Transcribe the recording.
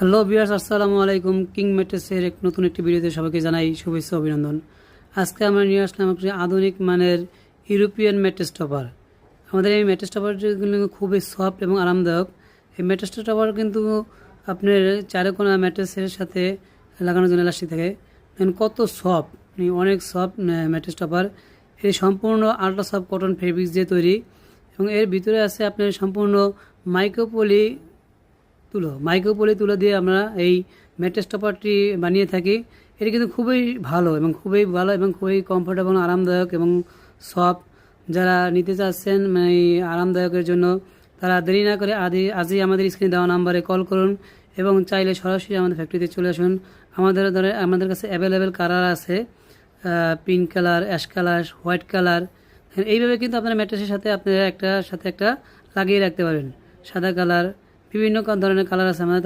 Hello বিয়ার্স আসসালামু আলাইকুম king ম্যাট্রেসের এক নতুন একটি ভিডিওতে সবাইকে জানাই শুভেচ্ছা, অভিনন্দন। আজকে আমরা নিয়ে আসলাম একটি আধুনিক মানের ইউরোপিয়ান ম্যাট্রেস টপার আমাদের এই ম্যাট্রেস টপারগুলো খুবই সফট এবং আরামদায়ক। এই ম্যাট্রেস টপার কিন্তু আপনার চারকোনা ম্যাট্রেসের সাথে লাগানোর জন্য এলাস্টিক থাকে। কত সফট অনেক সফট ম্যাট্রেস টপার এই সম্পূর্ণ আল্ট্রা সফট কটন ফেব্রিক্স দিয়ে তৈরি। এবং এর ভিতরে আছে আপনার সম্পূর্ণ মাইক্রোপলি তুলো মাইক্রোপলি তুলো দিয়ে আমরা এই ম্যাট্রেস টপারটি বানিয়ে থাকি। এটি কিন্তু খুবই ভালো এবং খুবই ভালো এবং খুবই কমফোর্টেবল আরামদায়ক এবং সফট যারা নিতে চাচ্ছেন মানে আরামদায়কের জন্য, তারা দেরি না করে আদি, আজই আমাদের স্ক্রিনে দেওয়া নাম্বারে কল করুন এবং চাইলে সরাসরি আমাদের ফ্যাক্টরিতে চলে আসুন। আমাদের ধরে, আমাদের কাছে অ্যাভেলেবেল কালার আছে pink colour ash colour white colour এইভাবে কিন্তু আপনার ম্যাট্রেসের সাথে আপনারা একটা, সাথে একটা লাগিয়ে রাখতে পারেন সাদা কালার বিভিন্ন ধরনের কালার আছে আমাদের